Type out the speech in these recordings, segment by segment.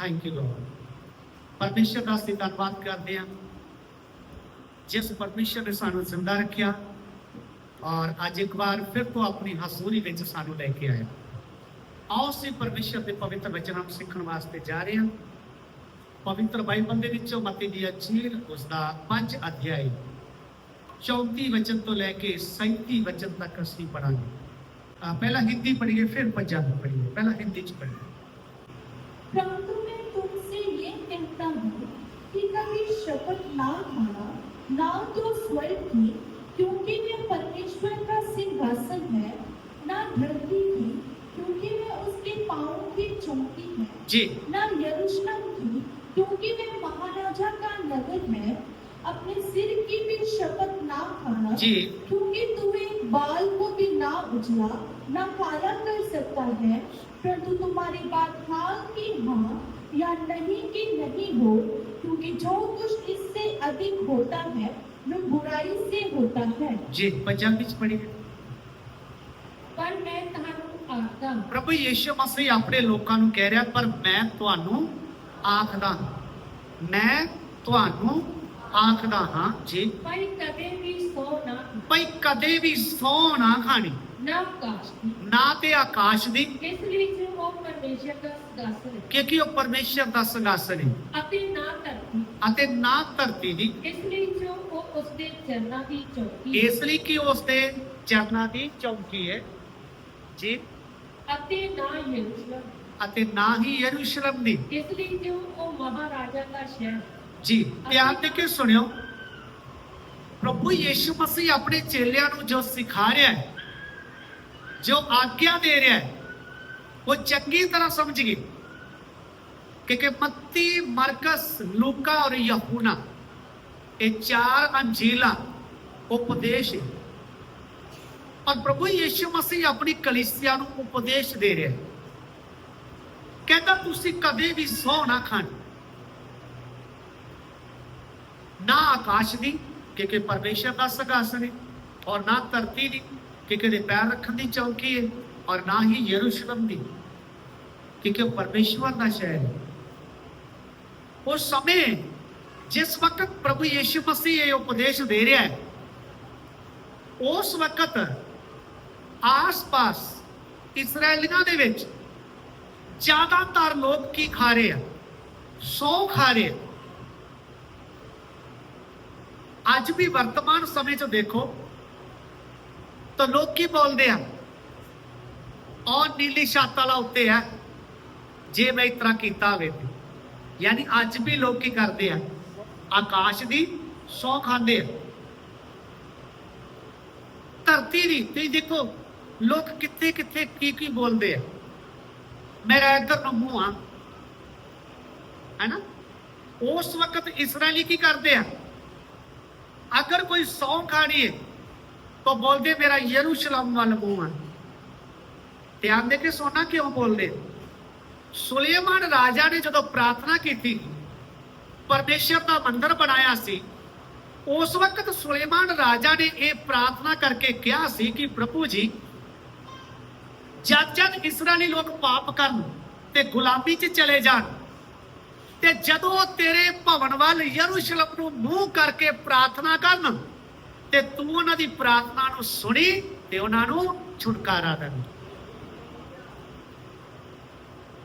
Thank you Lord ਪਰਮੇਸ਼ਰ ਦਾ ਅਸੀਂ ਧੰਨਵਾਦ ਕਰਦੇ ਹਾਂ। ਜਿਸ ਪਰਮੇਸ਼ਰ ਨੇ ਸਾਨੂੰ ਜ਼ਿੰਦਾ ਰੱਖਿਆ ਔਰ ਅੱਜ ਇੱਕ ਵਾਰ ਫਿਰ ਤੋਂ ਆਪਣੀ ਹਜ਼ੂਰੀ ਵਿੱਚ ਸਾਨੂੰ ਲੈ ਕੇ ਆਇਆ। ਆਓ ਅਸੀਂ ਪਰਮੇਸ਼ਰ ਦੇ ਪਵਿੱਤਰ ਵਚਨਾਂ ਨੂੰ ਸਿੱਖਣ ਵਾਸਤੇ ਜਾ ਰਹੇ ਹਾਂ। ਪਵਿੱਤਰ ਬਾਈਬਲ ਦੇ ਵਿੱਚੋਂ ਮਤੀ ਦੀ ਅੰਜੀਲ, ਉਸ ਦਾ 5 ਅਧਿਆਇ। 34 ਵਚਨ ਤੋਂ ਲੈ ਕੇ 37 ਵਚਨ ਤੱਕ ਅਸੀਂ ਪੜਾਂਗੇ ਪਹਿਲਾਂ ਹਿੰਦੀ ਪੜ੍ਹੀਏ, ਫਿਰ ਪੰਜਾਬੀ ਪੜ੍ਹੀਏ। ਪਹਿਲਾਂ ਹਿੰਦੀ ਚ ਪੜ੍ਹੀਏ। हूँ कि कभी शपथ ना खाना ना तो स्वर्ग की क्योंकि वे परमेश्वर का सिंहासन है ना धरती की क्योंकि वे उसके पाँव की चौकी है ਜੀ ना यरूशलेम की क्योंकि वे महाराजा का नगर है। अपने सिर की भी शपथ ना खाना जी। क्योंकि तू एक बाल को भी ना उजला ना काला कर सकता है। परंतु तुम्हारी बात हाँ की हाँ या नहीं की नहीं हो क्योंकि जो कुछ इससे अधिक होता है वह बुराई से होता है ਜੀ ਪੰਜਾਬੀ ਚ ਪੜ੍ਹੀਏ पर मैं ਤੁਹਾਨੂੰ ਆਖਦਾ ਹਾਂ, ਪ੍ਰਭੂ ਯੀਸ਼ੂ ਮਸੀਹ ਆਪਣੇ ਲੋਕਾਂ ਨੂੰ ਕਹਿ ਰਿਹਾ ਪਰ ਮੈਂ ਤੁਹਾਨੂੰ ਆਖਦਾ ਹਾਂ। ਮੈਂ ਤੁਹਾਨੂੰ ਆਖਦਾ ਹਾਂ ਜੀ ਭਾਈ ਕਦੇ ਵੀ ਸੋ ਨਾ ਭਈ ਕਦੇ ਵੀ ਸੌ ਨਾ ਖਾਣੀ ਨਾ ਕਾਸ਼ ਨਾ ਤੇ ਆਕਾਸ਼ ਦੀ। ਇਸ ਜੋ ਉਹ ਪਰਮੇਸ਼ਰ ਦਾ ਕਿਉਂਕਿ ਉਹ ਪਰਮੇਸ਼ਰ ਦਾ ਅਤੇ ਨਾ ਧਰਤੀ। ਅਤੇ ਨਾ ਧਰਤੀ ਦੀ। ਇਸ ਲਈ ਜੋ ਉਹ ਉਸਦੇ ਚਰਨਾਂ ਦੀ ਚੌਕੀ ਹੈ। ਇਸ ਲਈ ਕਿ ਉਸ ਦੇ ਚਰਨਾਂ ਦੀ ਚੌਕੀ ਹੈ। ਜੀ। ਅਤੇ ਨਾ ਯਰੂਸ਼ਲਮ। ਅਤੇ ਨਾ ਹੀ ਯਰੂਸ਼ਲਮ ਦੀ। ਇਸ ਲਈ ਜੋ ਉਹ ਮਹਾਰਾਜਾ ਦਾ ਸ਼ਹਿਰ। ਜੀ। ਧਿਆਨ ਦੇ ਕੇ ਸੁਣਿਓ। ਪ੍ਰਭੂ ਯੀਸ਼ੂ ਮਸੀਹ ਆਪਣੇ ਚੇਲਿਆਂ ਨੂੰ ਜੋ ਸਿਖਾ ਰਿਹਾ ਹੈ ਜੋ ਆਗਿਆ ਦੇ ਰਿਹਾ ਹੈ, ਉਹ ਚੰਗੀ ਤਰ੍ਹਾਂ ਸਮਝ ਗਏ ਕਿ ਕਿ ਮੱਤੀ ਮਰਕਸ ਲੂਕਾ ਔਰ ਯਹੂਨਾ, ਇਹ ਚਾਰ ਅੰਜੀਲਾਂ ਉਪਦੇਸ਼ ਹੈ। ਔਰ ਪ੍ਰਭੂ ਯੀਸ਼ੂ ਮਸੀਹ ਆਪਣੀ ਕਲੀਸਿਆ ਨੂੰ ਉਪਦੇਸ਼ ਦੇ ਰਿਹਾ ਹੈ। ਕਹਿੰਦਾ, ਤੁਸੀਂ ਕਦੇ ਵੀ ਸੌ ਨਾ ਖਾਣ, ਨਾ ਆਕਾਸ਼ ਦੀ ਕਿਉਂਕਿ ਪਰਮੇਸ਼ਰ ਦਾ ਸੰਘਾਸਨ ਹੈ, ਔਰ ਨਾ ਧਰਤੀ ਦੀ ਕਿ ਦੇ ਪੈਰ ਰੱਖਣ ਦੀ ਚੌਕੀ ਹੈ ਔਰ ਨਾ ਹੀ ਯਰੂਸ਼ਲਮ ਦੀ ਕਿਉਂਕਿ ਉਹ ਪਰਮੇਸ਼ਵਰ ਦਾ ਸ਼ਹਿਰ ਹੈ ਉਸ ਸਮੇਂ ਜਿਸ ਵਕਤ ਪ੍ਰਭੂ ਯੀਸ਼ੂ ਮਸੀਹ ਇਹ ਉਪਦੇਸ਼ ਦੇ ਰਿਹਾ ਹੈ ਉਸ ਵਕਤ ਆਸ-ਪਾਸ ਇਸਰਾਏਲੀਆਂ ਦੇ ਵਿੱਚ ਜ਼ਿਆਦਾਤਰ ਲੋਕ ਕੀ ਖਾ ਰਹੇ ਆ ਸੌ ਖਾ ਰਹੇ ਆ ਅੱਜ ਵੀ ਵਰਤਮਾਨ ਸਮੇਂ 'ਚ ਦੇਖੋ ਤਾਂ ਲੋਕ ਕੀ ਬੋਲਦੇ ਆ, ਔਰ ਨੀਲੀ ਛੱਤ ਵਾਲਾ ਉੱਤੇ ਆ, ਜੇ ਮੈਂ ਇਸ ਤਰ੍ਹਾਂ ਕੀਤਾ ਹੋਵੇ ਯਾਨੀ ਅੱਜ ਵੀ ਲੋਕ ਕੀ ਕਰਦੇ ਆ, ਆਕਾਸ਼ ਦੀ ਸੌ ਖਾਂਦੇ ਆ। ਧਰਤੀ ਦੀ ਤੇ ਦੇਖੋ, ਲੋਕ ਕਿੱਥੇ ਕਿੱਥੇ ਕੀ ਕੀ ਬੋਲਦੇ ਆ। ਮੇਰਾ ਇੱਧਰ ਨੂੰ ਮੂੰਹ ਆ। ਹੈਨਾ? ਉਸ ਵਕਤ ਇਸਰਾਇਲੀ ਕੀ ਕਰਦੇ ਆ? ਅਗਰ ਕੋਈ ਸੌ ਖਾਣੀ ਹੈ ਤਾਂ ਬੋਲਦੇ, ਮੇਰਾ ਯਰੂਸ਼ਲਮ ਵੱਲ ਮੂੰਹ ਆ ਧਿਆਨ ਦੇ ਕੇ ਸੋਨਾ ਕਿਉਂ ਬੋਲਦੇ? ਸੁਲੇਮਾਨ ਰਾਜਾ ਨੇ ਜਦੋਂ ਪ੍ਰਾਰਥਨਾ ਕੀਤੀ, ਪਰਮੇਸ਼ਰ ਦਾ ਮੰਦਰ ਬਣਾਇਆ ਸੀ, ਉਸ ਵਕਤ ਸੁਲੇਮਾਨ ਰਾਜਾ ਨੇ ਇਹ ਪ੍ਰਾਰਥਨਾ ਕਰਕੇ ਕਿਹਾ ਸੀ ਕਿ ਪ੍ਰਭੂ ਜੀ, ਜਦ ਜਦ ਇਸਰਾਏਲੀ ਲੋਕ ਪਾਪ ਕਰਨ ਤੇ ਗੁਲਾਮੀ 'ਚ ਚਲੇ ਜਾਣ, ਤੇ ਜਦੋਂ ਤੇਰੇ ਭਵਨ ਵੱਲ ਯਰੂਸ਼ਲਮ ਨੂੰ ਮੂੰਹ ਕਰਕੇ ਪ੍ਰਾਰਥਨਾ ਕਰਨ ਤੇ ਤੂੰ ਉਹਨਾਂ ਦੀ ਪ੍ਰਾਰਥਨਾ ਨੂੰ ਸੁਣੀ ਤੇ ਉਹਨਾਂ ਨੂੰ ਛੁਟਕਾਰਾ ਦੇ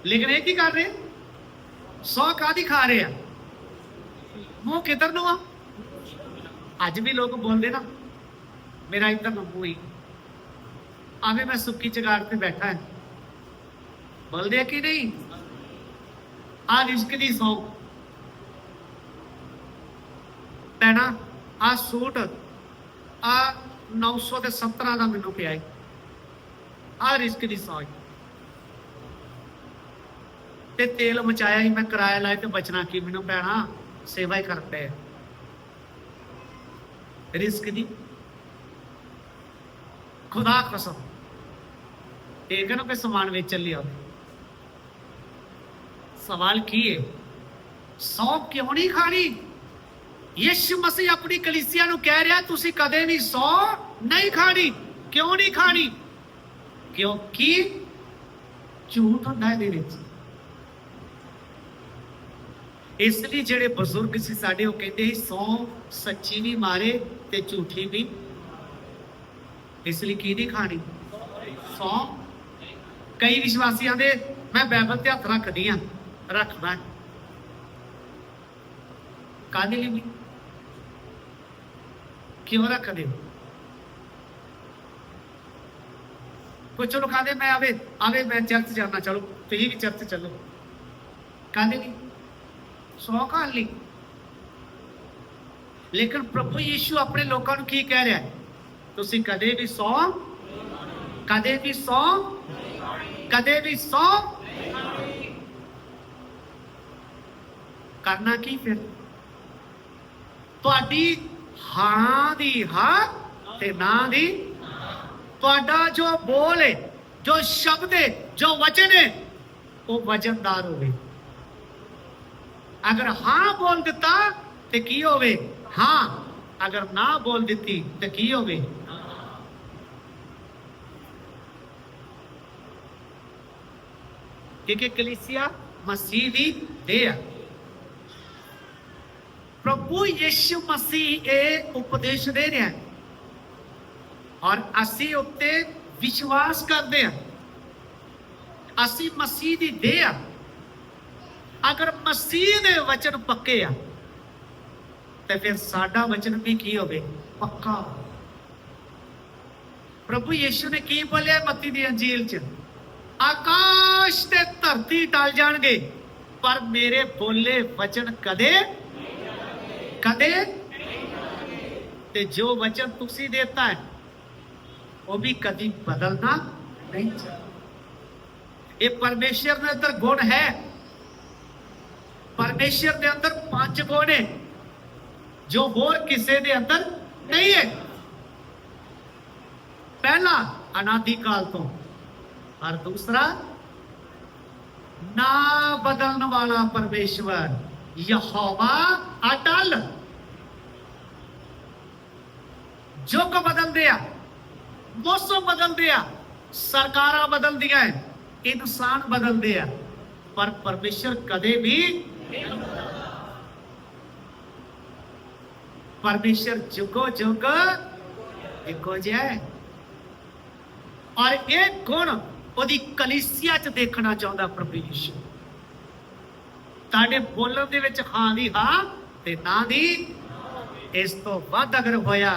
ਲੇਕਿਨ ਇਹ ਕੀ ਕਰ ਰਹੇ? ਸੌ ਕਾਦੀ ਖਾ ਰਹੇ ਆ? ਮੂੰਹ ਕਿਧਰ ਨੂੰ ਆ? ਅੱਜ ਵੀ ਲੋਕ ਬੋਲਦੇ ਨਾ, ਮੇਰਾ ਇੱਧਰ ਨੂੰ ਮੂੰਹ ਹੀ। ਆਵੇ ਮੈਂ ਸੁੱਕੀ ਚਗਾੜ ਤੇ ਬੈਠਾ ਹਾਂ। ਬੋਲਦੇ ਆ ਕਿ ਨਹੀਂ? ਆ ਰਿਸ਼ਕ ਦੀ ਸੌ। ਪੈਣਾ ਆ ਸੂਟ ਆ 900 ਤੇ 17 ਦਾ ਮੈਨੂੰ ਪਿਆ ਹੈ ਆ ਰਿਸ਼ਕ ਦੀ ਸੌ ਤੇ ਤੇਲ ਮਚਾਇਆ ਹੀ ਮੈਂ ਕਿਰਾਇਆ ਲਾਇਆ ਤੇ ਬਚਣਾ ਕੀ ਮੈਨੂੰ ਪੈਣਾ ਸੇਵਾ ਹੀ ਕਰਦੇ ਰਿਸਕ ਦੀ। ਖੁਦਾ ਕਸਮ। ਇਹ ਕਹਿੰਦਾ ਕਿ ਸਮਾਨ ਵੇਚਣ ਲਈ ਆਵੇ ਸਵਾਲ ਕੀ ਹੈ ਸੌ ਕਿਉਂ ਨਹੀਂ ਖਾਣੀ? ਯਿਸੂ ਮਸੀਹ ਆਪਣੀ ਕਲੀਸਿਆ ਨੂੰ ਕਹਿ ਰਿਹਾ, ਤੁਸੀਂ ਕਦੇ ਵੀ ਸੌ ਨਹੀਂ ਖਾਣੀ? ਕਿਉਂ ਨਹੀਂ ਖਾਣੀ? ਕਿਉਂਕਿ ਝੂਠ ਹੁੰਦਾ ਇਹਦੇ ਵਿੱਚ। ਇਸ ਲਈ ਜਿਹੜੇ ਬਜ਼ੁਰਗ ਸੀ ਸਾਡੇ, ਉਹ ਕਹਿੰਦੇ ਸੀ, ਸੌ, ਸੱਚੀ ਵੀ ਮਾਰੇ ਤੇ ਝੂਠੀ ਵੀ। ਇਸ ਲਈ ਕੀ ਨਹੀਂ ਖਾਣੀ? ਸੌ। ਕਈ ਵਿਸ਼ਵਾਸੀਆਂ ਦੇ, ਮੈਂ ਬਾਈਬਲ ਤੇ ਹੱਥ ਰੱਖਦੀ ਆ, ਰੱਖਦਾ ਕਾਹਦੇ ਲਈ ਕਿਉਂ ਰੱਖਦੇ ਹੋ ਕੁਝ ਲੋਕ ਕਹਿੰਦੇ ਮੈਂ ਆਵੇ ਆਵੇ ਮੈਂ ਚਰਚ ਜਾਣਾ, ਚਲੋ, ਤੁਸੀਂ ਵੀ ਚਰਚ ਚੱਲੋ। ਕਹਿੰਦੇ ਲਈ ਸੌ ਖਾਣ ਲਈ। ਲੇਕਿਨ ਪ੍ਰਭੂ ਯੀਸ਼ੂ ਆਪਣੇ ਲੋਕਾਂ ਨੂੰ ਕੀ ਕਹਿ ਰਿਹਾ ਹੈ? ਤੁਸੀਂ ਕਦੇ ਵੀ ਸੌ, ਕਦੇ ਵੀ ਸੌ, ਕਦੇ ਵੀ ਸੌ। ਕਰਨਾ ਕੀ ਫਿਰ? ਤੁਹਾਡੀ ਹਾਂ ਦੀ ਹਾਂ ਤੇ ਨਾ ਦੀ ਤੁਹਾਡਾ ਜੋ ਬੋਲ ਹੈ, ਜੋ ਸ਼ਬਦ ਹੈ, ਜੋ ਵਚਨ ਹੈ, ਉਹ ਵਜਨਦਾਰ ਹੋਵੇ। ਅਗਰ ਹਾਂ ਬੋਲ ਦਿੱਤਾ ਤੇ ਕੀ ਹੋਵੇ? ਹਾਂ। ਅਗਰ ਨਾ ਬੋਲ ਦਿੱਤੀ ਤੇ ਕੀ ਹੋਵੇ? ਕਿਉਂਕਿ ਕਲੀਸਿਆ ਮਸੀਹ ਦੀ ਦੇਹ ਹੈ ਪ੍ਰਭੂ ਯਿਸੂ ਮਸੀਹ ਇਹ ਉਪਦੇਸ਼ ਦੇ ਰਿਹਾ ਹੈ। ਔਰ ਅਸੀਂ ਉੱਤੇ ਵਿਸ਼ਵਾਸ ਕਰਦੇ ਹਾਂ। ਅਸੀਂ ਮਸੀਹ ਦੀ ਦੇਹ ਆ। ਅਗਰ ਮਸੀਹ ਦੇ ਵਚਨ ਪੱਕੇ ਆ, ਤੇ ਫਿਰ ਸਾਡਾ ਵਚਨ ਵੀ ਕੀ ਹੋਵੇ? ਪੱਕਾ ਪ੍ਰਭੂ ਯਿਸੂ ਨੇ ਕੀ ਬੋਲਿਆ ਮੱਤੀ ਦੀ ਅੰਜੀਲ ਚ? ਆਕਾਸ਼ ਤੇ ਧਰਤੀ ਟਲ ਜਾਣਗੇ, ਪਰ ਮੇਰੇ ਬੋਲੇ ਵਚਨ ਕਦੇ ਕਦੇ ਤੇ ਜੋ ਵਚਨ ਤੁਸੀਂ ਦੇਤਾ ਹੈ, ਉਹ ਵੀ ਕਦੀ ਬਦਲਣਾ ਨਹੀਂ ਇਹ ਪਰਮੇਸ਼ਰ ਦੇ ਅੰਦਰ ਗੁਣ ਹੈ। ਪਰਮੇਸ਼ਰ ਦੇ ਅੰਦਰ ਪੰਜ ਗੁਣ ਨੇ, ਜੋ ਹੋਰ ਕਿਸੇ ਦੇ ਅੰਦਰ ਨਹੀਂ ਹੈ। ਪਹਿਲਾ, ਅਨਾਦੀ ਕਾਲ ਤੋਂ। ਔਰ ਦੂਸਰਾ, ਨਾ ਬਦਲਣ ਵਾਲਾ ਪਰਮੇਸ਼ਵਰ। ਯਹੋਵਾ ਅਟਲ। ਜੁਗ ਬਦਲਦੇ ਆ, ਮੌਸਮ ਬਦਲਦੇ ਆ, ਸਰਕਾਰਾਂ ਬਦਲਦੀਆਂ ਐ, ਇਨਸਾਨ ਬਦਲਦੇ ਆ, ਪਰ ਪਰਮੇਸ਼ਰ ਕਦੇ ਵੀ ਪਰਮੇਸ਼ਰ ਜੁਗੋ ਜੁਗ ਇੱਕੋ ਜਿਹਾ ਹੈ ਔਰ ਇਹ ਗੁਣ ਉਹਦੀ ਕਲੀਸਿਆ ਚ ਦੇਖਣਾ ਚਾਹੁੰਦਾ ਪ੍ਰਭੂ ਯਿਸੂ। ਤੁਹਾਡੇ ਬੋਲਣ ਦੇ ਵਿੱਚ ਹਾਂ ਦੀ ਹਾਂ ਤੇ ਨਾ ਦੀ। ਇਸ ਤੋਂ ਵੱਧ ਅਗਰ ਹੋਇਆ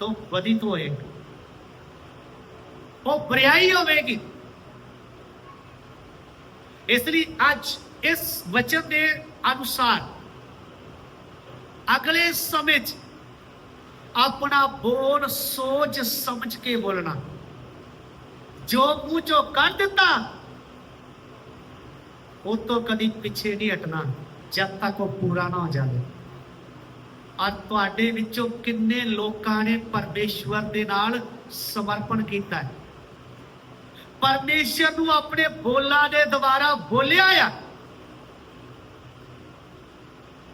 ਤਾਂ ਵਧਿਤ ਹੋਏਗਾ। ਉਹ ਬਰਿਆਈ ਹੋਵੇਗੀ। ਇਸ ਲਈ ਅੱਜ ਇਸ ਵਚਨ ਦੇ ਅਨੁਸਾਰ ਅਗਲੇ ਸਮੇਂ 'ਚ ਆਪਣਾ ਬੋਲ ਸੋਚ ਸਮਝ ਕੇ ਬੋਲਣਾ। ਜੋ ਮੂੰਹ ਚੋਂ ਕੱਢ ਦਿੱਤਾ ਉਹ ਤੋਂ ਕਦੀ ਪਿੱਛੇ ਨਹੀਂ ਹਟਣਾ, ਜਦ ਤੱਕ ਉਹ ਪੂਰਾ ਨਾ ਹੋ ਜਾਵੇ। ਔਰ ਤੁਹਾਡੇ ਵਿੱਚੋਂ ਕਿੰਨੇ ਲੋਕਾਂ ਨੇ ਪਰਮੇਸ਼ਵਰ ਦੇ ਨਾਲ ਸਮਰਪਣ ਕੀਤਾ ਹੈ? ਪਰਮੇਸ਼ਰ ਨੂੰ ਆਪਣੇ ਬੋਲਾਂ ਦੇ ਦੁਆਰਾ ਬੋਲਿਆ ਆ।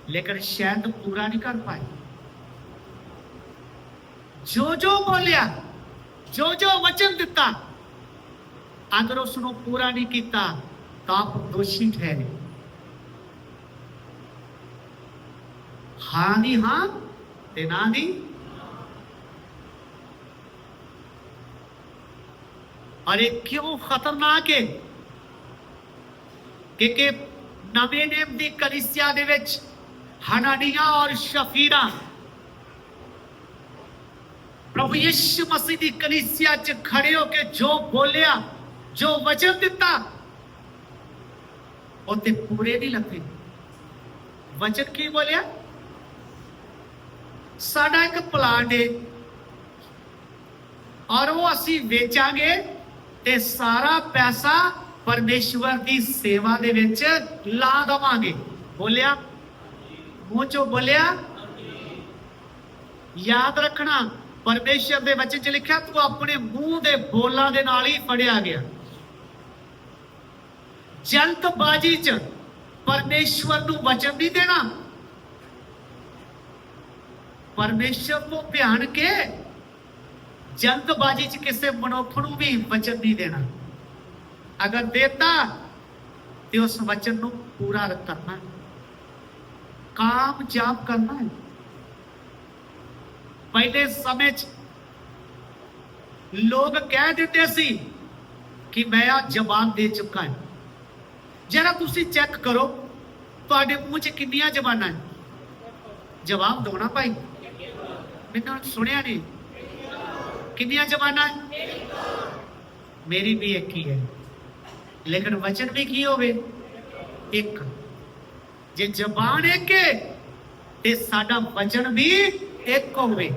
ਲੇਕਿਨ ਸ਼ਾਇਦ ਪੂਰਾ ਨਹੀਂ ਕਰ ਪਾਏ। ਜੋ ਜੋ ਬੋਲਿਆ ਜੋ ਜੋ ਵਚਨ ਦਿੱਤਾ, ਅਗਰ ਉਸ ਨੂੰ ਪੂਰਾ ਨਹੀਂ ਕੀਤਾ ਤਾਂ ਆਪ ਦੋਸ਼ੀ ਠਹਿਰੇ ਹਾਂ ਨਹੀਂ ਹਾਂ ਤੇ ਨਾ ਨਹੀਂ ਔਰ ਇਹ ਕਿਉਂ ਖਤਰਨਾਕ ਹੈ ਕਿਉਂਕਿ ਨਵੇਂ ਨੇਮ ਦੀ ਕਲੀਸਿਆ ਦੇ ਵਿੱਚ ਹਨਾਨੀਆਂ ਔਰ ਸ਼ਫੀਰਾ ਪ੍ਰਭੂ ਯਿਸੂ ਮਸੀਹ ਦੀ ਕਲੀਸਿਆ 'ਚ ਖੜੇ ਹੋ ਕੇ ਜੋ ਬੋਲਿਆ ਜੋ ਵਚਨ ਦਿੱਤਾ ਉਹ ਤੇ ਪੂਰੇ ਨਹੀਂ ਲੱਗੇ। ਵਚਨ ਕੀ ਬੋਲਿਆ? ਸਾਡਾ ਇੱਕ ਪਲਾਟ ਹੈ ਔਰ ਉਹ ਅਸੀਂ ਵੇਚਾਂਗੇ ਤੇ ਸਾਰਾ ਪੈਸਾ ਪਰਮੇਸ਼ਵਰ ਦੀ ਸੇਵਾ ਦੇ ਵਿੱਚ ਲਾ ਦਵਾਂਗੇ। ਬੋਲਿਆ? ਮੂੰਹ ਚੋਂ ਬੋਲਿਆ? ਯਾਦ ਰੱਖਣਾ ਪਰਮੇਸ਼ਰ ਦੇ ਵਚਨ ਚ ਲਿਖਿਆ, ਤੂੰ ਆਪਣੇ ਮੂੰਹ ਦੇ ਬੋਲਾਂ ਦੇ ਨਾਲ ਹੀ ਫੜਿਆ ਗਿਆ। ਜਲਦਬਾਜ਼ੀ ਚ ਪਰਮੇਸ਼ਵਰ ਨੂੰ ਵਚਨ ਨਹੀਂ ਦੇਣਾ। ਪਰਮੇਸ਼ਰ ਨੂੰ ਧਿਆਨ ਕੇ ਜਲਦਬਾਜ਼ੀ ਚ ਕਿਸੇ ਮਨੁੱਖ ਨੂੰ ਵੀ ਵਚਨ ਨਹੀਂ ਦੇਣਾ। ਅਗਰ ਦੇਤਾ, ਤੇ ਉਸ ਵਚਨ ਨੂੰ ਪੂਰਾ ਕਰਨਾ। ਕਾਮ ਕਾਮਯਾਬ ਕਰਨਾ। ਹੈ ਪਹਿਲੇ ਸਮੇਂ 'ਚ ਲੋਕ ਕਹਿ ਦਿੰਦੇ ਸੀ ਕਿ ਮੈਂ ਆ ਜਵਾਨ ਦੇ ਚੁੱਕਾ ਹਾਂ। ਜਰਾ ਤੁਸੀਂ ਚੈੱਕ ਕਰੋ ਤੁਹਾਡੇ ਮੂੰਹ 'ਚ ਕਿੰਨੀਆਂ ਜ਼ਬਾਨਾਂ ਹੈ ਜਵਾਬ ਦਿਓ ਨਾ ਭਾਈ ਮੈਨੂੰ ਸੁਣਿਆ ਨਹੀਂ ਕਿੰਨੀਆਂ ਜ਼ਬਾਨਾਂ ਹੈ ਮੇਰੀ ਵੀ ਇੱਕ ਹੀ ਹੈ ਲੇਕਿਨ ਵਚਨ ਵੀ ਕੀ ਹੋਵੇ ਇੱਕ ਜੇ ਜ਼ਬਾਨ ਇੱਕ ਹੈ ਤੇ ਸਾਡਾ ਵਚਨ ਵੀ ਇੱਕ ਹੋਵੇ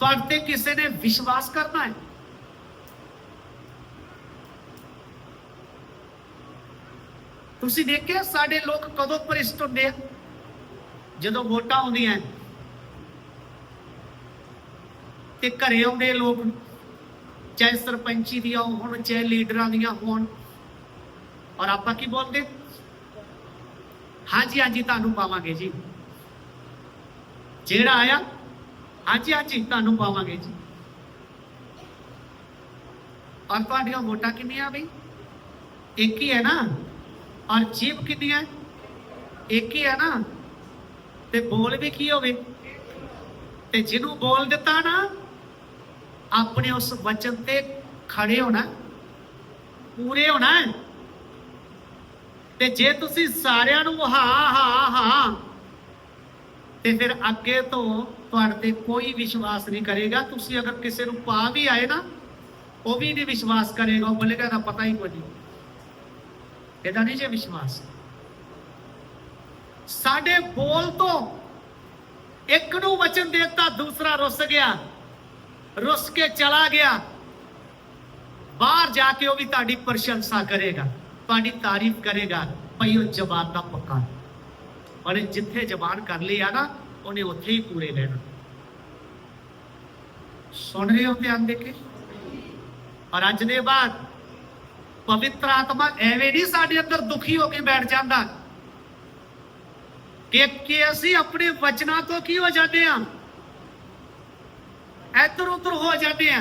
ਤੁਹਾਡੇ ਕਿਸੇ ਨੇ ਵਿਸ਼ਵਾਸ ਕਰਨਾ ਹੈ ਤੁਸੀਂ ਦੇਖਿਆ ਸਾਡੇ ਲੋਕ ਕਦੋਂ ਭ੍ਰਿਸ਼ਟ ਹੁੰਦੇ ਆ? ਜਦੋਂ ਵੋਟਾਂ ਆਉਂਦੀਆਂ ਤੇ ਘਰੇ ਆਉਂਦੇ ਲੋਕ, ਚਾਹੇ ਸਰਪੰਚੀ ਦੀਆਂ ਹੋਣ, ਚਾਹੇ ਲੀਡਰਾਂ ਦੀਆਂ ਹੋਣ। ਔਰ ਆਪਾਂ ਕੀ ਬੋਲਦੇ? ਹਾਂਜੀ ਹਾਂਜੀ, ਤੁਹਾਨੂੰ ਪਾਵਾਂਗੇ ਜੀ। ਜਿਹੜਾ ਆਇਆ, ਹਾਂਜੀ ਹਾਂਜੀ, ਤੁਹਾਨੂੰ ਪਾਵਾਂਗੇ ਜੀ। ਔਰ ਤੁਹਾਡੀਆਂ ਵੋਟਾਂ ਕਿੰਨੀਆਂ ਬਈ? ਇੱਕ ਹੀ ਹੈ ਨਾ। ਔਰ ਜੀਬ ਕਿੰਨੀਆਂ ਇੱਕ ਹੀ ਹੈ ਨਾ। ਤੇ ਬੋਲ ਵੀ ਕੀ ਹੋਵੇ? ਤੇ ਜਿਹਨੂੰ ਬੋਲ ਦਿੱਤਾ ਨਾ, ਆਪਣੇ ਉਸ ਵਚਨ ਤੇ ਖੜੇ ਹੋਣਾ, ਪੂਰੇ ਹੋਣਾ। ਤੇ ਜੇ ਤੁਸੀਂ ਸਾਰਿਆਂ ਨੂੰ ਹਾਂ ਹਾਂ ਹਾਂ, ਤੇ ਫਿਰ ਅੱਗੇ ਤੋਂ ਤੁਹਾਡੇ ਤੇ ਕੋਈ ਵਿਸ਼ਵਾਸ ਨਹੀਂ ਕਰੇਗਾ। ਤੁਸੀਂ ਅਗਰ ਕਿਸੇ ਨੂੰ ਪਾ ਵੀ ਆਏ ਨਾ, ਉਹ ਵੀ ਨਹੀਂ ਵਿਸ਼ਵਾਸ ਕਰੇਗਾ। ਉਹ ਬੋਲੇਗਾ ਨਾ ਪਤਾ ਹੀ ਕੋਈ ਨਹੀਂ। ਇਹਦਾ ਨਹੀਂ ਜੇ ਵਿਸ਼ਵਾਸ। ਸਾਡੇ ਬੋਲ ਤੋਂ ਇੱਕ ਨੂੰ ਵਚਨ ਦੇਤਾ ਦੂਸਰਾ ਰੁੱਸ ਗਿਆ, ਰੁੱਸ ਕੇ ਚਲਾ ਗਿਆ। ਬਾਹਰ ਜਾ ਕੇ ਉਹ ਵੀ ਤੁਹਾਡੀ ਪ੍ਰਸ਼ੰਸਾ ਕਰੇਗਾ, ਤੁਹਾਡੀ ਤਾਰੀਫ ਕਰੇਗਾ, ਭਈ ਉਹ ਜਬਾਨ ਦਾ ਪੱਕਾ ਪਰ ਜਿੱਥੇ ਜ਼ਬਾਨ ਕਰ ਲਈ ਆ ਨਾ, ਉਹਨੇ ਉੱਥੇ ਹੀ ਪੂਰੇ ਰਹਿਣਾ। ਸੁਣ ਰਹੇ ਹੋ ਧਿਆਨ ਦੇ ਕੇ? ਔਰ ਅੱਜ ਦੇ ਬਾਅਦ ਪਵਿੱਤਰ ਆਤਮਾ ਐਵੇਂ ਨਹੀਂ ਸਾਡੇ ਅੰਦਰ ਦੁਖੀ ਹੋ ਕੇ ਬੈਠ ਜਾਂਦਾ। ਕਿ ਕਿ ਅਸੀਂ ਆਪਣੇ ਵਚਨਾਂ ਤੋਂ ਕੀ ਹੋ ਜਾਂਦੇ ਆ ਇੱਧਰ ਉੱਧਰ ਹੋ ਜਾਂਦੇ ਆ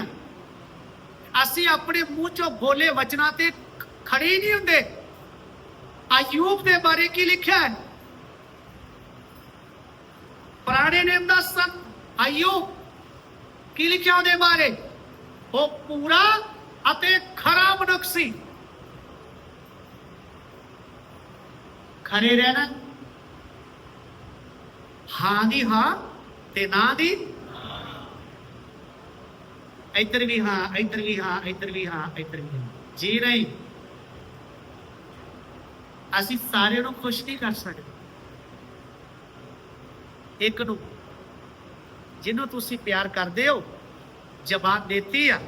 ਅਸੀਂ ਆਪਣੇ ਮੂੰਹ ਚੋਂ ਬੋਲੇ ਵਚਨਾਂ ਤੇ ਖੜੇ ਹੀ ਨਹੀਂ ਹੁੰਦੇ। ਅਯੂਬ ਦੇ ਬਾਰੇ ਕੀ ਲਿਖਿਆ ਹੈ? ਪੁਰਾਣੇ ਨੇਮ ਦਾ ਸੰਤ ਅਯੂਬ, ਕੀ ਲਿਖਿਆ ਉਹਦੇ ਬਾਰੇ? ਉਹ ਪੂਰਾ ਅਤੇ ਖਰਾ ਮਨੁੱਖ ਸੀ। ਖਰੇ ਰਹਿਣਾ। ਹਾਂ ਦੀ ਹਾਂ ਤੇ ਨਾ ਦੀ। ਇੱਧਰ ਵੀ ਹਾਂ, ਇੱਧਰ ਵੀ ਹਾਂ, ਇੱਧਰ ਵੀ ਹਾਂ, ਇੱਧਰ ਵੀ ਹਾਂ। ਜੀ ਨਹੀਂ। ਅਸੀਂ ਸਾਰਿਆਂ ਨੂੰ ਖੁਸ਼ ਨਹੀਂ ਕਰ ਸਕਦੇ। ਇੱਕ ਨੂੰ, ਜਿਹਨੂੰ ਤੁਸੀਂ ਪਿਆਰ ਕਰਦੇ ਹੋ, ਜਵਾਬ ਦਿੱਤੀ ਆ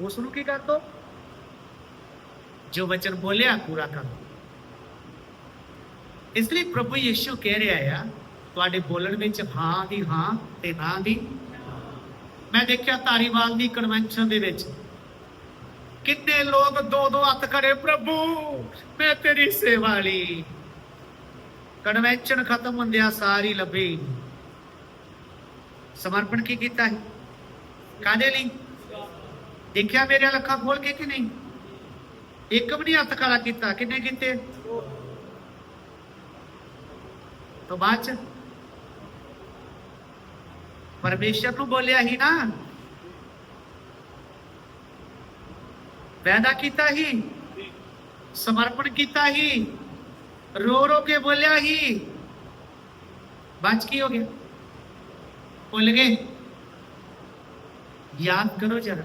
ਉਸ ਨੂੰ ਕੀ ਕਰ ਦੋ? ਜੋ ਵਚਨ ਬੋਲਿਆ, ਪੂਰਾ ਕਰ ਦੋ। ਇਸ ਲਈ ਪ੍ਰਭੂ ਯੀਸ਼ੂ ਕਹਿ ਰਿਹਾ ਆ, ਤੁਹਾਡੇ ਬੋਲਣ ਵਿੱਚ ਹਾਂ ਦੀ ਹਾਂ ਤੇ ਨਾ ਦੀ। ਮੈਂ ਦੇਖਿਆ ਧਾਰੀਵਾਲ ਦੀ ਕਨਵੈਨਸ਼ਨ ਦੇ ਵਿੱਚ, ਕਿੰਨੇ ਲੋਕ ਦੋ ਦੋ ਹੱਥ ਖੜੇ, ਪ੍ਰਭੂ, ਮੈਂ ਤੇਰੀ ਸੇਵਾ ਲਈ। ਕਨਵੈਨਸ਼ਨ ਖਤਮ ਹੁੰਦਿਆ ਸਾਰੀ ਲੱਭੀ। ਸਮਰਪਣ ਕੀ ਕੀਤਾ ਹੈ ਕਾਦੇ ਲਈ? ਦੇਖਿਆ ਮੇਰੇ ਲੱਖਾਂ ਖੋਲ ਕੇ ਕਿ ਨਹੀਂ? ਇੱਕ ਵੀ ਨਹੀਂ ਹੱਥ ਖੜਾ ਕੀਤਾ। ਕਿੰਨੇ ਕੀਤੇ? ਤੋਂ ਬਾਅਦ ਚ ਪਰਮੇਸ਼ਰ ਨੂੰ ਬੋਲਿਆ ਹੀ ਨਾ ਪੈਦਾ ਕੀਤਾ ਹੀ ਸਮਰਪਣ ਕੀਤਾ ਹੀ ਰੋ ਰੋ ਕੇ ਬੋਲਿਆ ਹੀ ਬਚ ਕੀ ਹੋ ਗਿਆ ਭੁੱਲ ਗਏ ਯਾਦ ਕਰੋ ਜਰਾ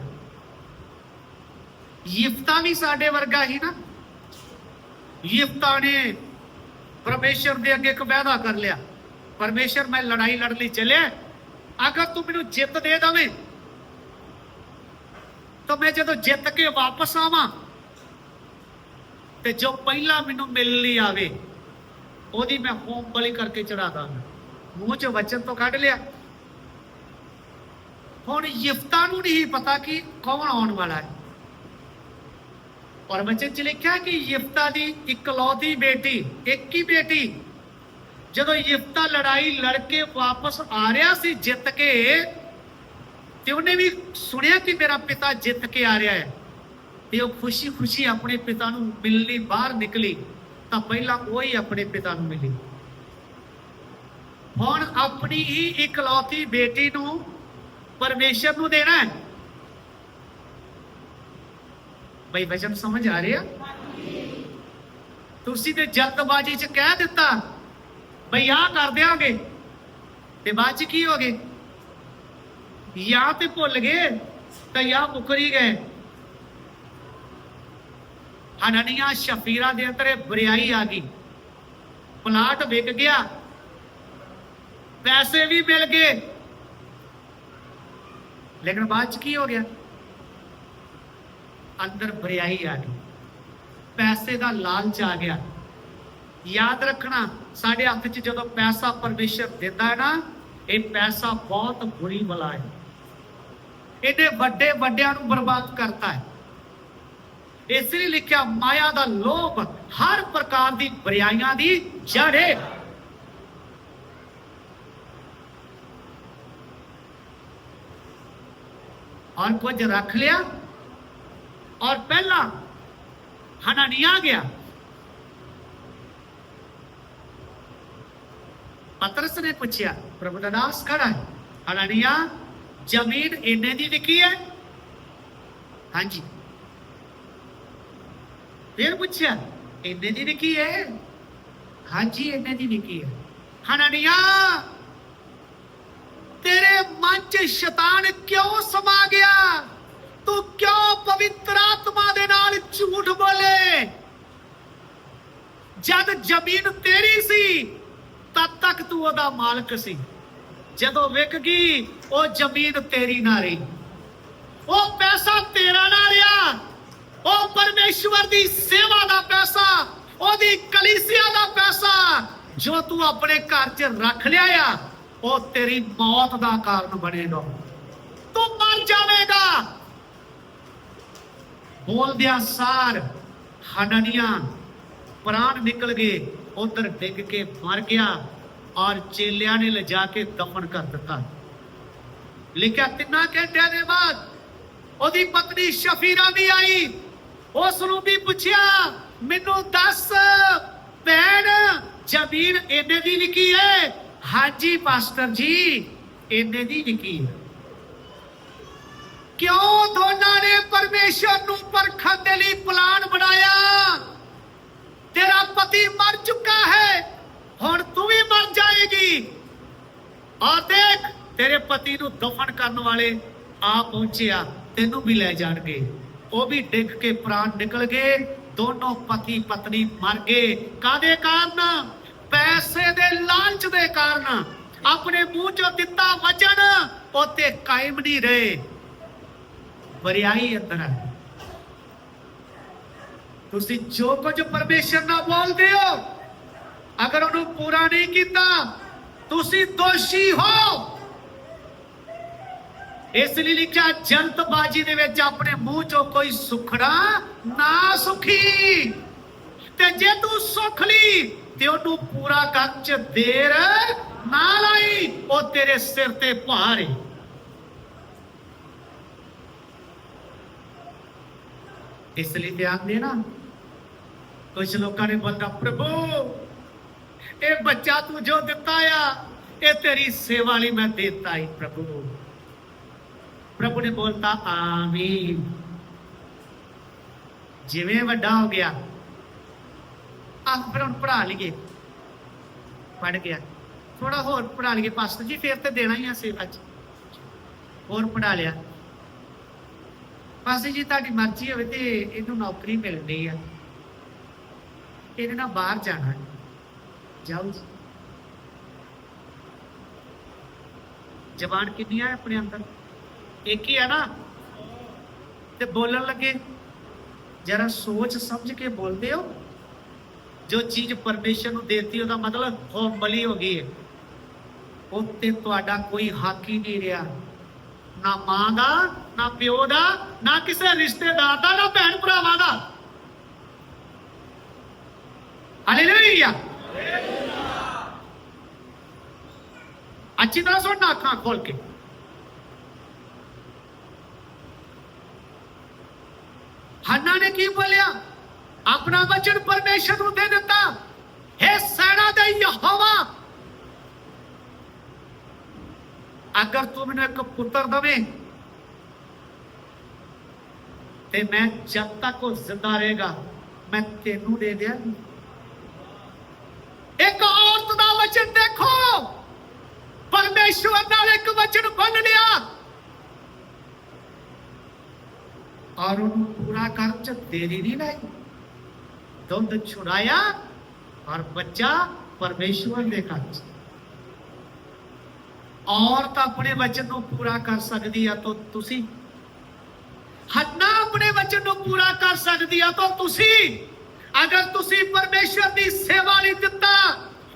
ਯਿਫਤਾ ਵੀ ਸਾਡੇ ਵਰਗਾ ਹੀ ਨਾ ਯਿਫਤਾ ਨੇ ਪਰਮੇਸ਼ਰ ਦੇ ਅੱਗੇ ਇੱਕ ਵਾਅਦਾ ਕਰ ਲਿਆ। ਪਰਮੇਸ਼ਰ, ਮੈਂ ਲੜਾਈ ਲੜ ਲਈ ਚੱਲਿਆ। ਅਗਰ ਤੂੰ ਮੈਨੂੰ ਜਿੱਤ ਦੇ ਦਵੇਂ, ਤਾਂ ਮੈਂ ਜਦੋਂ ਜਿੱਤ ਕੇ ਵਾਪਸ ਆਵਾਂ, ਤੇ ਜੋ ਪਹਿਲਾਂ ਮੈਨੂੰ ਮਿਲ ਲਈ ਆਵੇ, ਉਹਦੀ ਮੈਂ ਹੋਮ ਬਲੀ ਕਰਕੇ ਚੜਾ ਦਾਂਗਾ। ਮੂੰਹ ਚ ਵਚਨ ਤੋਂ ਕੱਢ ਲਿਆ। ਹੁਣ ਯਿਫਤਾ ਨੂੰ ਨਹੀਂ ਪਤਾ ਕਿ ਕੌਣ ਆਉਣ ਵਾਲਾ ਹੈ। ਔਰ ਵਚਨ ਚ ਲਿਖਿਆ ਕਿ ਯਿਫਤਾ ਦੀ ਇਕਲੌਤੀ ਬੇਟੀ, ਇੱਕ ਹੀ ਬੇਟੀ, ਜਦੋਂ ਯਿਫਤਾ ਲੜਾਈ ਲੜ ਕੇ ਵਾਪਸ ਆ ਰਿਹਾ ਸੀ ਜਿੱਤ ਕੇ, ਤੇ ਉਹਨੇ ਵੀ ਸੁਣਿਆ ਕਿ ਮੇਰਾ ਪਿਤਾ ਜਿੱਤ ਕੇ ਆ ਰਿਹਾ ਹੈ। ਤੇ ਉਹ ਖੁਸ਼ੀ-ਖੁਸ਼ੀ ਆਪਣੇ ਪਿਤਾ ਨੂੰ ਮਿਲਣੀ ਬਾਹਰ ਨਿਕਲੀ, ਤਾਂ ਪਹਿਲਾਂ ਉਹ ਹੀ ਆਪਣੇ ਪਿਤਾ ਨੂੰ ਮਿਲੀ। ਹੁਣ ਆਪਣੀ ਹੀ ਇਕਲੌਤੀ ਬੇਟੀ ਨੂੰ ਪਰਮੇਸ਼ਰ ਨੂੰ ਦੇਣਾ ਹੈ। ਬਈ ਵਚਨ ਸਮਝ ਆ ਰਿਹਾ ਤੁਸੀਂ ਤੇ ਜਲਦਬਾਜ਼ੀ ਚ ਕਹਿ ਦਿੱਤਾ, ਬਈ ਆਹ ਕਰ ਦਿਆਂਗੇ। ਤੇ ਬਾਅਦ ਚ ਕੀ ਹੋ ਗਏ? ਜਾਂ ਤੇ ਭੁੱਲ ਗਏ, ਤਾਂ ਜਾਂ ਮੁਕਰੀ ਗਏ। ਹਨਨੀਆਂ ਸ਼ਫੀਰਾ ਦੇ ਅੰਦਰ ਇਹ ਬਰਿਆਈ ਆ ਗਈ। ਪਲਾਟ ਵਿਕ ਗਿਆ। ਪੈਸੇ ਵੀ ਮਿਲ ਗਏ। ਲੇਕਿਨ ਬਾਅਦ ਚ ਕੀ ਹੋ ਗਿਆ? ਅੰਦਰ ਬਰਿਆਈ ਆ ਗਈ ਪੈਸੇ ਦਾ ਲਾਲਚ ਆ ਗਿਆ। ਯਾਦ ਰੱਖਣਾ, ਸਾਡੇ ਹੱਥ 'ਚ ਜਦੋਂ ਪੈਸਾ ਪਰਮੇਸ਼ਰ ਦਿੰਦਾ ਹੈ ਨਾ, ਇਹ ਪੈਸਾ ਬਹੁਤ ਬੁਰੀ ਬਲਾ ਹੈ। ਇਹਨੇ ਵੱਡੇ ਵੱਡਿਆਂ ਨੂੰ ਬਰਬਾਦ ਕਰਤਾ ਹੈ। ਇਸ ਲਈ ਲਿਖਿਆ, ਮਾਇਆ ਦਾ ਲੋਭ ਹਰ ਪ੍ਰਕਾਰ ਦੀ ਬਰਿਆਈਆਂ ਦੀ ਜੜ ਹੈ। ਔਰ ਕੁਝ ਰੱਖ ਲਿਆ ਔਰ ਪਹਿਲਾਂ ਹਨਾਨੀਆ ਗਿਆ ਪਤਰਸ ਨੇ ਪੁੱਛਿਆ ਪ੍ਰਭੂ ਦਾ ਦਾਸ ਖੜਾ ਹੈ ਹਨਾਨੀਆ ਜ਼ਮੀਨ ਇੰਨੇ ਦੀ ਵਿਕੀ ਹੈ ਹਾਂਜੀ ਫਿਰ ਪੁੱਛਿਆ ਇੰਨੇ ਦੀ ਵਿਕੀ ਹੈ ਹਾਂਜੀ ਇੰਨੇ ਦੀ ਵਿਕੀ ਹੈ ਹਨਾਨੀਆ ਤੇਰੇ ਮਨ 'ਚ ਸ਼ੈਤਾਨ ਕਿਉਂ ਸਮਾ ਗਿਆ ਤੂੰ ਝੂਠ ਬੋਲੇ। ਜਦ ਜ਼ਮੀਨ ਤੇਰੀ ਸੀ, ਤਦ ਤੱਕ ਤੂੰ ਉਹਦਾ ਮਾਲਕ ਸੀ। ਜਦੋਂ ਵਿਕ ਗਈ, ਉਹ ਜ਼ਮੀਨ ਤੇਰੀ ਨਾ ਰਹੀ। ਉਹ ਪੈਸਾ ਤੇਰਾ ਨਾ ਰਿਹਾ। ਉਹ ਪਰਮੇਸ਼ਵਰ ਦੀ ਸੇਵਾ ਦਾ ਪੈਸਾ, ਉਹਦੀ ਕਲੀਸਿਆ ਦਾ ਪੈਸਾ ਜੋ ਤੂੰ ਆਪਣੇ ਘਰ 'ਚ ਰੱਖ ਲਿਆ ਆ, ਉਹ ਤੇਰੀ ਮੌਤ ਦਾ ਕਾਰਨ ਬਣੇਗਾ। ਤੂੰ ਮਰ ਜਾਵੇਂਗਾ। ਬੋਲਦਿਆਂ ਸਾਰ ਹਨਨੀਆਂ, ਪ੍ਰਾਣ ਨਿਕਲ ਗਏ, ਉਧਰ ਡਿੱਗ ਕੇ ਮਰ ਗਿਆ ਔਰ ਚੇਲਿਆਂ ਨੇ ਲਿਜਾ ਕੇ ਦਫਨ ਕਰ ਦਿੱਤਾ। ਲਿਖਿਆ, ਤਿੰਨਾਂ ਘੰਟਿਆਂ ਦੇ ਬਾਅਦ ਉਹਦੀ ਪਤਨੀ ਸ਼ਫੀਰਾ ਵੀ ਆਈ। ਉਸ ਨੂੰ ਵੀ ਪੁੱਛਿਆ, ਮੈਨੂੰ ਦੱਸ, ਭੈਣ, ਜ਼ਮੀਨ ਇਹਨੇ ਦੀ ਵਿਕੀ ਹੈ? ਹਾਂਜੀ, ਪਾਸਟਰ ਜੀ ਇਹਨੇ ਦੀ ਵਿਕੀ ਹੈ। ਕਿਉਂ ਦੋਨਾਂ ਨੇ ਪਰਮੇਸ਼ਰ ਨੂੰ ਪਰਖਣ ਦੇ ਲਈ ਪਲਾਨ ਬਣਾਇਆ? ਤੇਰਾ ਪਤੀ ਮਰ ਚੁੱਕਾ ਹੈ, ਹੁਣ ਤੂੰ ਵੀ ਮਰ ਜਾਏਗੀ। ਔਰ ਦੇਖ, ਤੇਰੇ ਪਤੀ ਨੂੰ ਦਫਨ ਕਰਨ ਵਾਲੇ ਆ ਪਹੁੰਚਿਆ, ਤੈਨੂੰ ਵੀ ਲੈ ਜਾਣਗੇ। ਉਹ ਵੀ ਡਿੱਗ ਕੇ ਪ੍ਰਾਣ ਨਿਕਲ ਗਏ, ਦੋਨੋਂ ਪਤੀ ਪਤਨੀ ਮਰ ਗਏ। ਕਾਦੇ ਕਾਰਨ? ਪੈਸੇ ਦੇ ਲਾਲਚ ਦੇ ਕਾਰਨ। ਆਪਣੇ ਮੂੰਹ ਚੋਂ ਦਿੱਤਾ ਵਚਨ ਉਤੇ ਕਾਇਮ ਨਹੀਂ ਰਹੇ। ਬਰਿਆਈ ਅੰਦਰ ਹੈ ਤੁਸੀਂ ਜੋ ਕੁਝ ਪਰਮੇਸ਼ਰ ਨਾਲ ਬੋਲਦੇ ਹੋ, ਅਗਰ ਉਹਨੂੰ ਪੂਰਾ ਨਹੀਂ ਕੀਤਾ, ਤੁਸੀਂ ਦੋਸ਼ੀ ਹੋ। ਇਸ ਲਈ ਲਿਖਿਆ ਜਲਦਬਾਜ਼ੀ ਦੇ ਵਿੱਚ ਆਪਣੇ ਮੂੰਹ ਚੋਂ ਕੋਈ ਸੁਖਣਾ ਨਾ ਸੁਖੀ। ਤੇ ਜੇ ਤੂੰ ਸੁਖ ਲਈ, ਤੇ ਉਹਨੂੰ ਪੂਰਾ ਕਰਨ ਚ ਦੇਰ ਨਾ ਲਾਈ, ਉਹ ਤੇਰੇ ਸਿਰ ਤੇ ਭਾਰ ਹੈ ਇਸ ਲਈ ਧਿਆਨ ਦੇਣਾ। ਕੁਝ ਲੋਕਾਂ ਨੇ ਬੋਲਦਾ ਪ੍ਰਭੂ, ਇਹ ਬੱਚਾ ਤੂੰ ਜੋ ਦਿੱਤਾ ਆ, ਇਹ ਤੇਰੀ ਸੇਵਾ ਲਈ ਮੈਂ ਦਿੱਤਾ ਹੀ ਪ੍ਰਭੂ। ਪ੍ਰਭੂ ਨੇ ਬੋਲਤਾ, ਆਮੀਨ। ਜਿਵੇਂ ਵੱਡਾ ਹੋ ਗਿਆ, ਆਹ ਫਿਰ ਹੁਣ ਪੜਾ ਲਈਏ। ਪੜ ਗਿਆ। ਥੋੜਾ ਹੋਰ ਪੜਾ ਲਈਏ। ਪਾਸਟਰ ਜੀ, ਫਿਰ ਤੇ ਦੇਣਾ ਹੀ ਆ ਸੇਵਾ ਚ। ਹੋਰ ਪੜਾ ਲਿਆ। ਪਾਸਟਰ ਜੀ ਤੁਹਾਡੀ ਮਰਜ਼ੀ ਹੋਵੇ ਤੇ ਇਹਨੂੰ ਨੌਕਰੀ ਮਿਲਣੀ ਆ। ਇਹਨੇ ਨਾ ਬਾਹਰ ਜਾਣਾ ਜਾਓ ਜੀ। ਜ਼ਬਾਨ ਕਿੰਨੀ ਆ ਆਪਣੇ ਅੰਦਰ? ਇੱਕ ਹੀ ਆ ਨਾ? ਤੇ ਬੋਲਣ ਲੱਗੇ। ਜਰਾ ਸੋਚ ਸਮਝ ਕੇ ਬੋਲਦੇ ਹੋ। ਜੋ ਚੀਜ਼ ਪਰਮੇਸ਼ਰ ਨੂੰ ਦੇਤੀ, ਉਹਦਾ ਮਤਲਬ ਉਹ ਬਲੀ ਹੋ ਗਈ ਹੈ। ਉੱਤੇ ਤੁਹਾਡਾ ਕੋਈ ਹੱਕ ਹੀ ਨਹੀਂ ਰਿਹਾ। ਨਾ ਮਾਂ ਦਾ ਨਾ ਪਿਓ ਦਾ ਨਾ ਕਿਸੇ ਰਿਸ਼ਤੇਦਾਰ ਦਾ ਨਾ ਭੈਣ ਭਰਾਵਾਂ ਦਾ ਹਾਲੇਲੂਇਆ ਅੱਛੀ ਤਰ੍ਹਾਂ ਸੁਣਨਾ ਅੱਖਾਂ ਖੋਲ ਕੇ ਹੰਨਾ ਨੇ ਕੀ ਬੋਲਿਆ ਆਪਣਾ ਵਚਨ ਪਰਮੇਸ਼ਰ ਨੂੰ ਦੇ ਦਿੱਤਾ ਹੈ ਸੈਨਾ ਦਾ ਅਗਰ ਤੂੰ ਮੈਨੂੰ ਇੱਕ ਪੁੱਤਰ ਦਵੇਂ, ਤੇ ਮੈਂ ਜਦ ਤੱਕ ਉਹ ਜ਼ਿੰਦਾ ਰਹੇਗਾ, ਮੈਂ ਤੈਨੂੰ ਦੇ ਦਿਆਂ ਇੱਕ ਔਰਤ ਦਾ ਵਚਨ ਦੇਖੋ। ਪਰਮੇਸ਼ਵਰ ਨਾਲ ਇੱਕ ਵਚਨ ਬੰਨ ਲਿਆ। ਔਰ ਉਹਨੂੰ ਪੂਰਾ ਕਰਨ ਚ ਦੇਰੀ ਨਹੀਂ ਲਾਈ। ਦੁੱਧ ਛੁਡਾਇਆ ਔਰ ਬੱਚਾ ਪਰਮੇਸ਼ਵਰ ਦੇ ਘਰ ਚ। ਔਰਤ ਆਪਣੇ ਵਚਨ ਨੂੰ ਪੂਰਾ ਕਰ ਸਕਦੀ ਆ ਤਾਂ ਤੁਸੀਂ? ਹੰਨਾ ਆਪਣੇ ਵਚਨ ਨੂੰ ਪੂਰਾ ਕਰ ਸਕਦੀ ਆ ਤਾਂ ਤੁਸੀਂ? ਅਗਰ ਤੁਸੀਂ ਪਰਮੇਸ਼ਰ ਦੀ ਸੇਵਾ ਨਹੀਂ ਦਿੱਤਾ,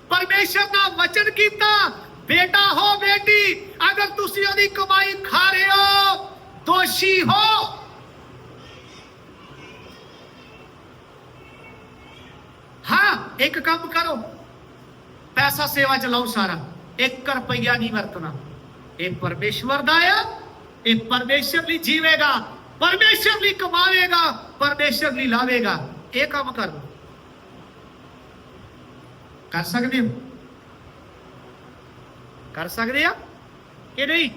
ਪਰਮੇਸ਼ਰ ਦਾ ਵਚਨ ਕੀਤਾ, ਬੇਟਾ ਹੋ ਬੇਟੀ, ਅਗਰ ਤੁਸੀਂ ਉਹਦੀ ਕਮਾਈ ਖਾ ਰਹੇ ਹੋ, ਦੋਸ਼ੀ ਹੋ। ਹਾਂ, ਇੱਕ ਕੰਮ ਕਰੋ। ਪੈਸਾ ਸੇਵਾ ਚ ਲਾਓ ਸਾਰਾ। ਇੱਕ ਰੁਪਈਆ ਨਹੀਂ ਵਰਤਣਾ। ਇਹ ਪਰਮੇਸ਼ਵਰ ਦਾ ਆ, ਇਹ ਪਰਮੇਸ਼ਰ ਲਈ ਜੀਵੇਗਾ, ਪਰਮੇਸ਼ਰ ਲਈ ਕਮਾਵੇਗਾ, ਪਰਮੇਸ਼ਰ ਲਈ ਲਾਵੇਗਾ। ਇਹ ਕੰਮ ਕਰ। ਕਰ ਸਕਦੇ ਹੋ? ਕਰ ਸਕਦੇ ਆ? ਕਿ ਨਹੀਂ?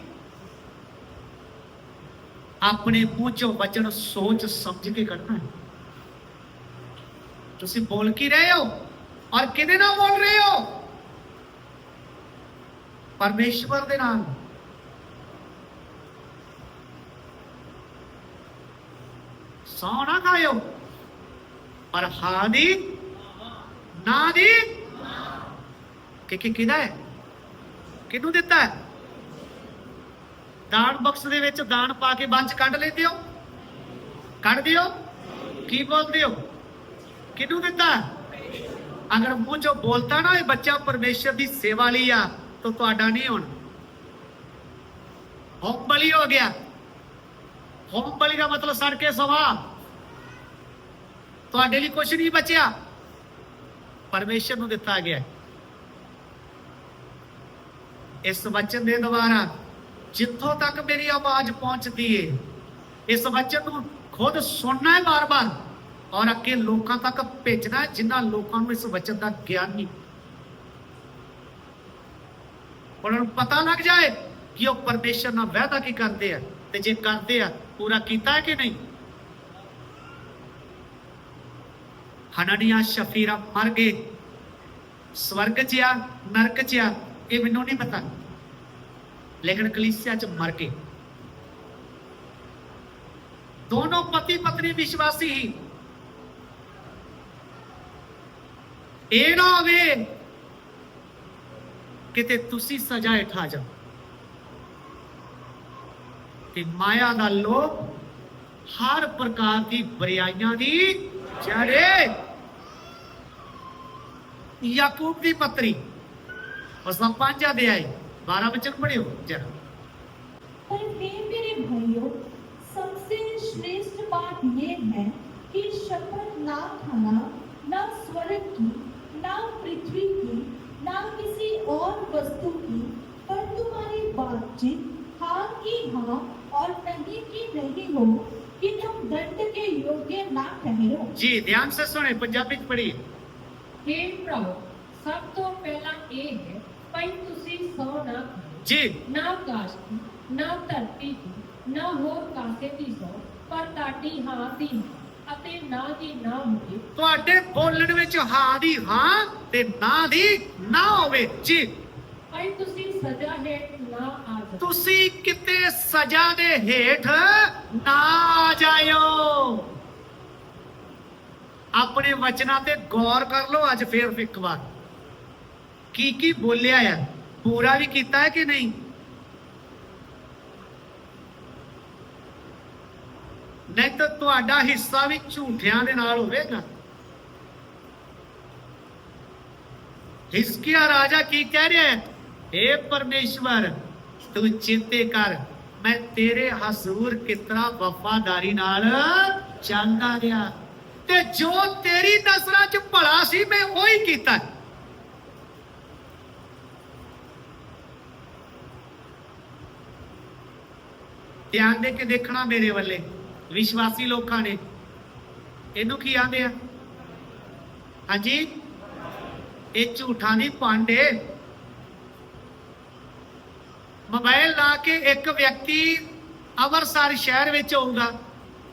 ਆਪਣੇ ਮੂੰਹ ਚੋਂ ਬਚਨ ਸੋਚ ਸਮਝ ਕੇ ਕੱਢਣਾ। ਤੁਸੀਂ ਬੋਲ ਕੀ ਰਹੇ ਹੋ? ਔਰ ਕਿਹਦੇ ਨਾਲ ਬੋਲ ਰਹੇ ਹੋ? ਪਰਮੇਸ਼ਵਰ ਦੇ ਨਾਲ। ਸੌ ਨਾ ਖਾਇਓ। ਪਰ ਹਾਂ ਦੀ, ਨਾ ਦੀ। ਕਿ ਕਿ ਕਿਹਦਾ ਹੈ? ਕਿਹਨੂੰ ਦਿੱਤਾ ਹੈ? ਦਾਨ ਬਕਸ ਦੇ ਵਿੱਚ ਦਾਨ ਪਾ ਕੇ ਬੰਚ ਕੱਢ ਲੈਂਦੇ ਹੋ? ਕੱਢ ਦਿਓ? ਕੀ ਬੋਲਦੇ ਹੋ? ਕਿਹਨੂੰ ਦਿੱਤਾ ਅਗਰ ਮੂੰਹ ਚੋਂ ਬੋਲਤਾ ਨਾ ਇਹ ਬੱਚਾ ਪਰਮੇਸ਼ਰ ਦੀ ਸੇਵਾ ਲਈ ਆ। ਤਾਂ ਤੁਹਾਡਾ ਨਹੀਂ ਹੋਣਾ। ਹੋਮ ਬਲੀ ਹੋ ਗਿਆ। ਹੋਮ ਬਲੀ ਦਾ ਮਤਲਬ ਸੜ ਕੇ ਸਵਾ। ਤੁਹਾਡੇ ਲਈ ਕੁਝ ਨਹੀਂ ਬਚਿਆ। ਪਰਮੇਸ਼ਰ ਨੂੰ ਦਿੱਤਾ ਗਿਆ ਇਸ ਵਚਨ ਦੇ ਦੁਆਰਾ ਜਿੱਥੋਂ ਤੱਕ ਮੇਰੀ ਆਵਾਜ਼ ਪਹੁੰਚਦੀ ਏ ਇਸ ਵਚਨ ਨੂੰ ਖੁਦ ਸੁਣਨਾ ਹੈ ਬਾਰ-ਬਾਰ ਔਰ ਅੱਗੇ ਲੋਕਾਂ ਤੱਕ ਭੇਜਣਾ ਹੈ, ਜਿਨ੍ਹਾਂ ਲੋਕਾਂ ਨੂੰ ਇਸ ਵਚਨ ਦਾ ਗਿਆਨ ਨਹੀਂ। ਉਹਨਾਂ ਨੂੰ ਪਤਾ ਲੱਗ ਜਾਏ ਕਿ ਉਹ ਪਰਮੇਸ਼ਰ ਨਾਲ ਵਾਅਦਾ ਕੀ ਕਰਦੇ ਆ ਤੇ ਜੇ ਕਰਦੇ ਆ, ਪੂਰਾ ਕੀਤਾ ਹੈ ਕਿ ਨਹੀਂ? ਹਨਨੀਆ, ਸ਼ਫੀਰਾ ਮਰ ਗਏ। ਸਵਰਗ 'ਚ ਆ, ਨਰਕ 'ਚ ਆ, ਇਹ ਮੈਨੂੰ ਨਹੀਂ ਪਤਾ। ਲੇਕਿਨ ਕਲੀਸਿਆ 'ਚ ਮਰ ਗਏ। ਦੋਨੋਂ ਪਤੀ ਪਤਨੀ ਵਿਸ਼ਵਾਸੀ ਹੀ ਇਹ ਨਾ ਹੋਵੇ ਕਿਤੇ ਤੁਸੀਂ ਸਜ਼ਾ ਹੇਠ ਆ ਜਾਓ ਤੇ ਮਾਇਆ ਦਾ ਲੋਭ ਹਰ ਪ੍ਰਕਾਰ ਦੀ ਬੁਰਾਈਆਂ ਦੀ ਜੜੇ ਯਾਕੂਬ ਦੀ ਪੱਤਰੀ ਉਸ ਦਾ ਪੰਜ ਅਧਿਆਇ 12 ਵਚਨ ਪੜਿਓ ਜਰਾ पर हे मेरे भाइयों सबसे श्रेष्ठ बात यह है कि शपथ ना खाना ना स्वर्ग की ना पृथ्वी की ना किसी और वस्तु की पर तुम्हारी बातचीत हाँ की हाँ और नहीं की नहीं हो कि तुम दंड के योग्य ना ठहरो। जी ध्यान से सुने पंजाबी पढ़ी हे प्रभु सब तो पहला ए है पर तुसी सौ ना जी। ना काश ना धरती की ना हो कासे दी सौ पर ताटी हाँ दी ਅਤੇ ਨਾ ਦੀ ਨਾ ਹੋਵੇ ਤੁਹਾਡੇ ਬੋਲਣ ਵਿੱਚ ਹਾਂ ਦੀ ਹਾਂ ਤੇ ਨਾ ਦੀ ਨਾ ਹੋਵੇ ਜੀ। ਭਈ ਤੁਸੀਂ ਸਜ਼ਾ ਹੇਠ ਨਾ ਆ ਜਾਓ। ਤੁਸੀਂ ਕਿਤੇ ਸਜ਼ਾ ਦੇ ਹੇਠ ਨਾ ਆ ਜਾਇਓ। ਆਪਣੇ ਵਚਨਾਂ ਤੇ ਗੌਰ ਕਰ ਲਓ ਅੱਜ ਫੇਰ ਇੱਕ ਵਾਰ। ਕੀ ਕੀ ਬੋਲਿਆ ਆ? ਪੂਰਾ ਵੀ ਕੀਤਾ ਹੈ ਕਿ ਨਹੀਂ? ਨਹੀਂ ਤਾਂ ਤੁਹਾਡਾ ਹਿੱਸਾ ਵੀ ਝੂਠਿਆਂ ਦੇ ਨਾਲ ਹੋਵੇਗਾ। ਹਿਸਕੀਆ ਰਾਜਾ ਕੀ ਕਹਿ ਰਿਹਾ ਹੈ? ਏ ਪਰਮੇਸ਼ਵਰ, ਤੂੰ ਚਿੰਤੇ ਕਰ। ਮੈਂ ਤੇਰੇ ਹਜ਼ੂਰ ਕਿਤਨਾ ਵਫਾਦਾਰੀ ਨਾਲ ਚੱਲਦਾ ਰਿਹਾ। ਤੇ ਜੋ ਤੇਰੀ ਨਜ਼ਰਾਂ 'ਚ ਭਲਾ ਸੀ, ਮੈਂ ਉਹੀ ਕੀਤਾ। ਧਿਆਨ ਦੇ ਕੇ ਦੇਖਣਾ ਮੇਰੇ ਵੱਲੇ। ਵਿਸ਼ਵਾਸੀ ਲੋਕਾਂ ਨੇ। ਇਹਨੂੰ ਕੀ ਆਂਦੇ ਆ। ਹਾਂਜੀ? ਇਹ ਝੂਠਾਂ ਦੀ ਪਾਂਡੇ ਮੋਬਾਈਲ ਲਾ ਕੇ ਇੱਕ ਵਿਅਕਤੀ ਅੰਮ੍ਰਿਤਸਰ ਸ਼ਹਿਰ ਵਿੱਚ ਆਊਗਾ।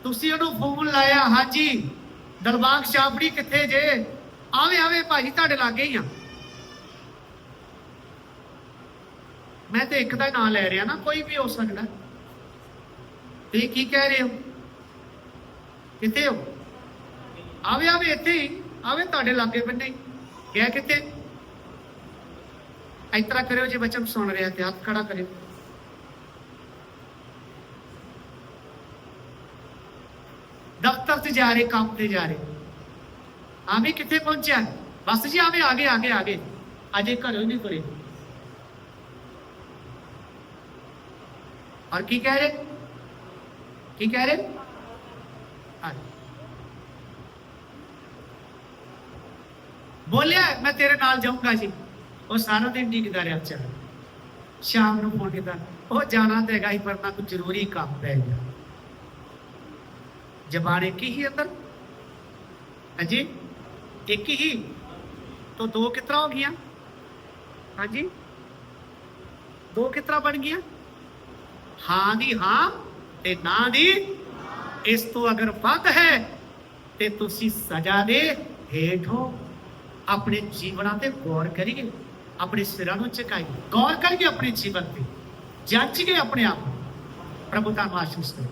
ਤੁਸੀਂ ਉਹਨੂੰ ਫੋਨ ਲਾਇਆ, ਹਾਂਜੀ। ਦਰਬਾਰ ਛਾਪੜੀ ਕਿੱਥੇ ਜੇ? ਆਵੇ ਆਵੇ ਭਾਜੀ, ਤੁਹਾਡੇ ਲਾਗੇ ਹੀ ਆ। ਮੈਂ ਤੇ ਇੱਕ ਦਾ ਨਾਂ ਲੈ ਰਿਹਾ ਨਾ, ਕੋਈ ਵੀ ਹੋ ਸਕਦਾ। ਤੇ ਕੀ ਕਹਿ ਰਹੇ ਹੋ? ਕਿੱਥੇ ਹੋ ਆਵੇ ਆਵੇ ਇੱਥੇ ਹੀ ਆਵੇ ਤੁਹਾਡੇ ਲਾਗੇ ਬੰਨੇ ਹੀ। ਗਿਆ ਕਿੱਥੇ ਇਸ ਤਰ੍ਹਾਂ ਕਰਿਓ ਜੇ ਬੱਚਾ ਨੂੰ ਸੁਣ ਰਿਹਾ ਤੇ ਹੱਥ ਖੜਾ ਕਰਿਓ ਦਫ਼ਤਰ ਤੇ ਜਾ ਰਹੇ ਕੰਮ ਤੇ ਜਾ ਰਹੇ ਆਵੇਂ ਕਿੱਥੇ ਪਹੁੰਚਿਆ ਬਸ ਜੀ ਆਵੇ ਆਗੇ ਆਗੇ ਆਗੇ ਅਜੇ ਘਰੋਂ ਹੀ ਨਹੀਂ ਤੁਰੇ और की कह रहे की कह रहे हाँ। ਬੋਲਿਆ ਮੈਂ ਤੇਰੇ ਨਾਲ ਜਾਊਂਗਾ ਜੀ ਉਹ ਸਾਰਾ ਦਿਨ ਡੀਕਦਾ ਰਿਹਾ ਚੱਲ ਸ਼ਾਮ ਨੂੰ ਫੋਨ ਕੀਤਾ ਉਹ ਜਾਣਾ ਤੇ ਹੈਗਾ ਹੀ ਪਰ ਨਾ ਕੋਈ ਜ਼ਰੂਰੀ ਕੰਮ ਪੈ ਗਿਆ ਜਬਾਨ ਇੱਕ ਹੀ ਅੰਦਰ ਹਾਂਜੀ ਇੱਕ ਹੀ तो दो कितना हो गया हाँ जी दो कितना बन गया ਹਾਂ ਦੀ ਹਾਂ ਤੇ ਨਾ ਦੀ ਇਸ ਤੋਂ ਅਗਰ ਵੱਧ ਹੈ, ਤੇ ਤੁਸੀਂ ਸਜ਼ਾ ਦੇ ਹੇਠ ਹੋ ਆਪਣੇ ਜੀਵਨਾਂ ਤੇ ਗੌਰ ਕਰੀਏ, ਆਪਣੇ ਸਿਰਾਂ ਨੂੰ ਝੁਕਾਈਏ, ਗੌਰ ਕਰੀਏ ਆਪਣੇ ਜੀਵਨ ਤੇ ਜਾਂਚੀਏ ਆਪਣੇ ਆਪ ਨੂੰ। ਪ੍ਰਭੂ ਦਾ ਆਸ਼ੀਸ਼ ਦੇ